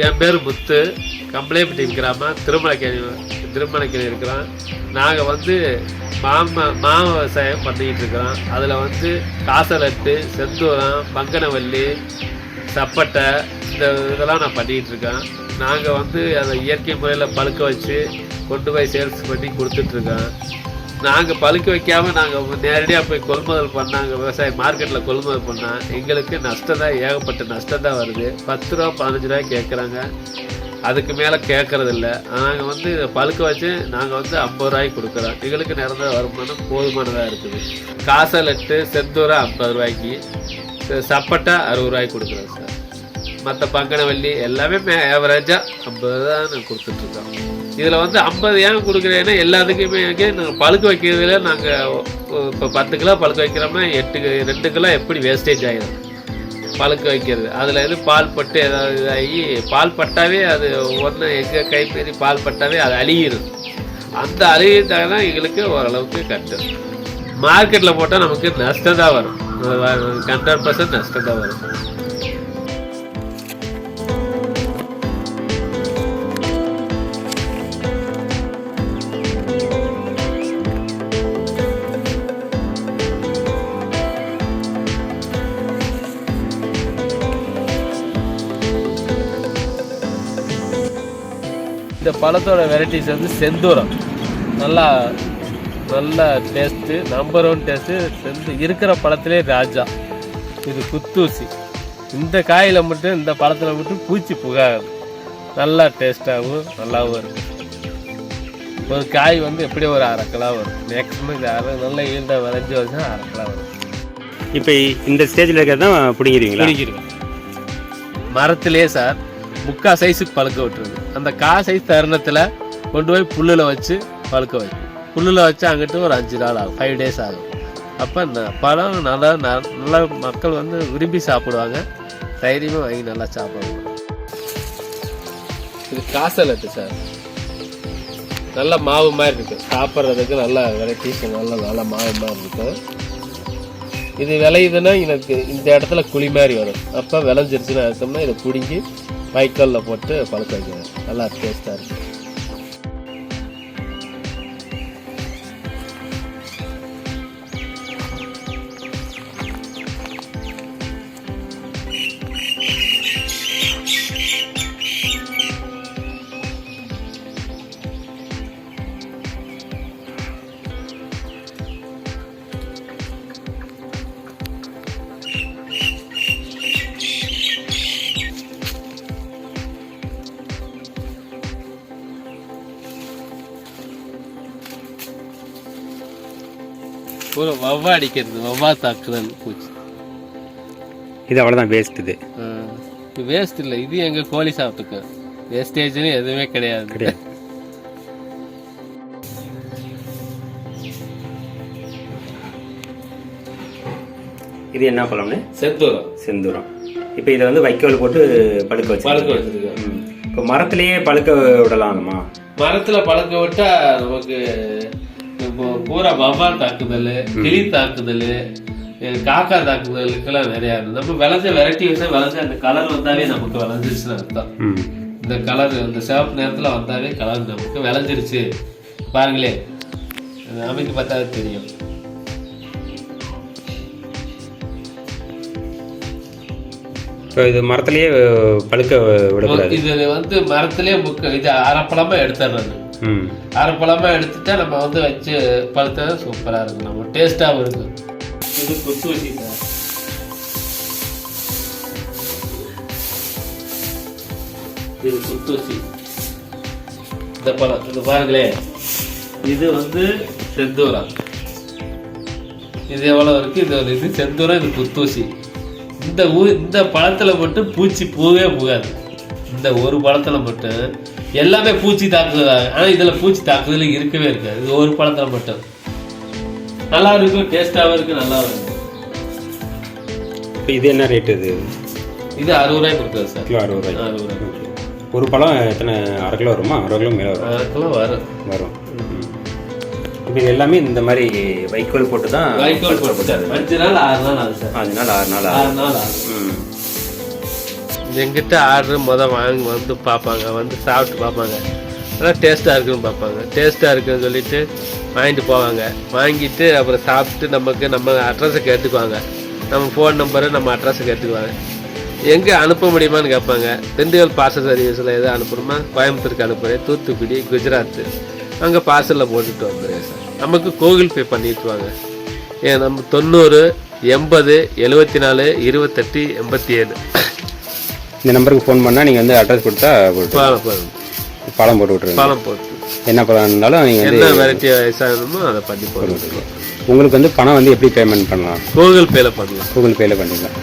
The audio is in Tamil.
என் பேர் முத்து. கம்பளைப்பட்டி கிராமம் திருமலைக்கேணி திருமலைக்கேணி இருக்கிறோம் நாங்கள் வந்து மாம மா விவசாயம் பண்ணிக்கிட்டு இருக்கிறோம் அதில் வந்து காசலட்டு செந்தூரம் பங்கனவல்லி சப்பட்டை இந்த இதெல்லாம் நான் பண்ணிக்கிட்டு இருக்கேன் நாங்கள் வந்து அதை இயற்கை முறையில் பழுக்க வச்சு கொண்டு போய் சேல்ஸ் பண்ணி கொடுத்துட்ருக்கோம் நாங்கள் பழுக்க வைக்காமல் நாங்கள் நேரடியாக போய் கொள்முதல் பண்ணாங்க விவசாய மார்க்கெட்டில் கொள்முதல் பண்ணால் எங்களுக்கு நஷ்டம் தான் ஏகப்பட்ட நஷ்டம் தான் வருது. பத்து ரூபா பதினஞ்சு ரூபாய் கேட்குறாங்க அதுக்கு மேலே கேட்குறதில்ல நாங்கள் வந்து இதை பழுக்க வச்சு நாங்கள் வந்து ஐம்பது ரூபாய்க்கு கொடுக்குறோம். எங்களுக்கு நிறந்த வருமானம் போதுமானதாக இருக்குது. காசலட்டு செந்தூரம் ஐம்பது ரூபாய்க்கு சப்பட்டா அறுபது ரூபாய்க்கு கொடுக்குறோம் சார். மற்ற பங்கனவல்லி எல்லாமே மே ஆவரேஜாக ஐம்பது தான் கொடுத்துட்ருக்கோம். இதில் வந்து ஐம்பது ஏன் கொடுக்குறேன்னா எல்லாத்துக்குமே நாங்கள் பழுக்க வைக்கிறதுல நாங்கள் இப்போ பத்து கிலோ பழுக்க வைக்கிறோம்னா எட்டு ரெண்டு கிலோ எப்படி வேஸ்டேஜ் ஆகிடும் பழுக்க வைக்கிறது. அதில் இது பால் பட்டு ஏதாவது இதாகி பால் பட்டாவே அது ஒன்று எங்கே கைப்பேறி பால் பட்டாவே அது அழியிடும் அந்த அழியிறதாக தான் எங்களுக்கு ஓரளவுக்கு கட்டும் மார்க்கெட்டில் போட்டால் நமக்கு நஷ்டம் தான் வரும். ஹண்ட்ரட் பர்சன்ட் நஷ்டம் தான் வரும். இந்த பழத்தோட வெரைட்டிஸ் வந்து செந்தூரம். நல்லா நல்ல டேஸ்ட்டு நம்பர் ஒன் டேஸ்ட்டு செந்து இருக்கிற பழத்திலே ராஜா. இது குத்தூசி. இந்த காயில் மட்டும் இந்த பழத்தில் மட்டும் பூச்சி புகாது நல்லா டேஸ்ட்டாகவும் நல்லாவும் இருக்கும். ஒரு காய் வந்து எப்படி ஒரு அரை கிலோ வரும். மேக்ஸிமம் இது அரை நல்ல ஈல்ட விளைஞ்சி வச்சா அரை கிலோ வரும். இப்போ இந்த ஸ்டேஜில் இருக்கிறது தான் பிடிங்கிறீங்களா பிடிக்கிறோம் மரத்திலே சார் முக்கா சைஸுக்கு பழுக்க விட்டுருது. அந்த காசை தருணத்தில் கொண்டு போய் புல்லில் வச்சு பழுக்க வைக்கும். புல்லில் வச்சு அங்கிட்டு ஒரு அஞ்சு நாள் ஆகும். ஃபைவ் டேஸ் ஆகும். அப்போ இந்த பழம் நல்லா ந- நல்லா மக்கள் வந்து விரும்பி சாப்பிடுவாங்க. தைரியமாக வாங்கி நல்லா சாப்பிடுவாங்க இது காசலட்டு சார். நல்ல மாவு மாதிரி இருக்கு. சாப்பிட்றதுக்கு நல்ல வெரைட்டிஸ் நல்ல நல்ல மாவு மாதிரி இருக்கும் இது விளையுதுன்னா எனக்கு இந்த இடத்துல குழி மாதிரி வரும். அப்போ விளைஞ்சிருச்சுன்னு அர்த்தம்னா இதை பிடுங்கி வைக்கோலில் போட்டு பழுக்க வைக்கணும் நல்லா டேஸ்ட்டாக இருக்கும் ஒரு வவ்வா அடிக்கிறது வவ்வா தாக்குதல் பூச்சி. இது அவ்வளோதான் வேஸ்ட் இது. வேஸ்ட் இல்லை இது எங்கள் கோழி சாப்பிட்டுக்கும் வேஸ்டேஜ்னு எதுவுமே கிடையாது. கிடையாது. இது என்ன பழம்னு? செந்தூரம். செந்தூரம். இப்போ இதை வந்து வைக்கோல் போட்டு பழுக்க வச்சு பழுக்க வச்சிருக்கோம் இப்போ மரத்திலேயே பழுக்க விடலாமா? மரத்தில் பழுக்க விட்டா நமக்கு பூரா வவ்வால் தாக்குதல் கிளி தாக்குதல் காக்கா தாக்குதலுக்கெல்லாம் நிறையா இருக்கு நம்ம விளைஞ்ச வெரைட்டி வச்சு விளைஞ்ச அந்த கலர் வந்தாவே நமக்கு விளைஞ்சிருச்சுன்னு அர்த்தம். இந்த கலர் இந்த சிவப்பு நேரத்தில் வந்தாவே கலர் நமக்கு விளைஞ்சிருச்சு. பாருங்களே அது அமைக்க பார்த்தா தெரியும். இப்போ இது மரத்திலேயே பழுக்க விடக்கூடாது. இது வந்து மரத்திலே முக்க இது அரைப்பழமா எடுத்துடுறது ம். அரைப்பழமா எடுத்துட்டா நம்ம வந்து வச்சு பழுத்தா சூப்பராக இருக்கும். நம்ம டேஸ்ட்டாகவும் இருக்கும். இது குத்து வச்சு இது இது குத்தூசி இந்த பழம் இது பாருங்களேன் இது வந்து செந்தூரம். இது எவ்வளோ இருக்கு? இது ஒரு இது செந்தூரம் இது குத்தூசி இந்த ஊ இந்த பழத்துல மட்டும் பூச்சி பூவே போகாது. இந்த ஒரு பழத்துல மட்டும் எல்லாமே பூச்சி தாக்குதல்? ஆனா இதுல பூச்சி தாக்குதல் இருக்கவே இருக்காது. இது ஒரு பழத்துல மட்டும். நல்லா இருக்கும் டேஸ்ட்டாகவும் இருக்கு நல்லா இருக்கும் இப்போ இது என்ன ரேட்டு இது? இது அறுபது ரூபாய் கொடுக்குறது சார். கிலோ அறுபது ரூபாய் அறுபது ரூபாய் ஒரு பழம் எத்தனை? அரை கிலோ வருமா? அரை கிலோ மேலே வரும். அதுக்கெல்லாம் வரும். வரும். இப்போ இது எல்லாமே இந்த மாதிரி வைக்கோல் போட்டு தான் வைக்கோல் போட்டு அஞ்சு நாள் ஆறு நாள் ஆகுது சார். அஞ்சு நாள் ஆறு நாள் ஆறு நாள் ஆகும். எங்கிட்ட ஆர்டர் மொதல் வாங்கி வந்து பார்ப்பாங்க வந்து சாப்பிட்டு பார்ப்பாங்க. ஆனால் டேஸ்ட்டாக இருக்குன்னு பார்ப்பாங்க. டேஸ்ட்டாக இருக்குன்னு சொல்லிட்டு வாங்கிட்டு போவாங்க. வாங்கிட்டு அப்புறம் சாப்பிட்டு நமக்கு நம்ம அட்ரஸை கேட்டுக்குவாங்க. நம்ம ஃபோன் நம்பரு நம்ம அட்ரஸை கேட்டுக்குவாங்க. எங்கே அனுப்ப முடியுமான்னு கேட்பாங்க. திண்டுக்கல் பார்சல் சர்வீஸில் எதாவது அனுப்பணுமா? கோயம்புத்தூருக்கு அனுப்புகிறேன் தூத்துக்குடி குஜராத்து அங்கே பார்சலில் போட்டுட்டு வந்துடுறேன் சார். நமக்கு கூகுள் பே பண்ணிட்டுவாங்க ஏன் நம்ம தொண்ணூறு எண்பது எழுபத்தி நாலு இருபத்தெட்டு எண்பத்தி ஏழு. இந்த நம்பருக்கு ஃபோன் பண்ணால் நீங்கள் வந்து அட்ரஸ் கொடுத்தா போட்டு பழம் போட்டு விட்ருங்க பழம் போட்டு. என்ன பழம் இருந்தாலும் நீங்கள் வந்து என்ன வெரைட்டி வயசாகணுமோ அதை பண்ணி போட்டு உங்களுக்கு வந்து பணம் வந்து எப்படி பேமெண்ட் பண்ணலாம்? கூகுள் பேல பண்ணலாம். கூகுள் பேயில் பண்ணிக்கலாம்.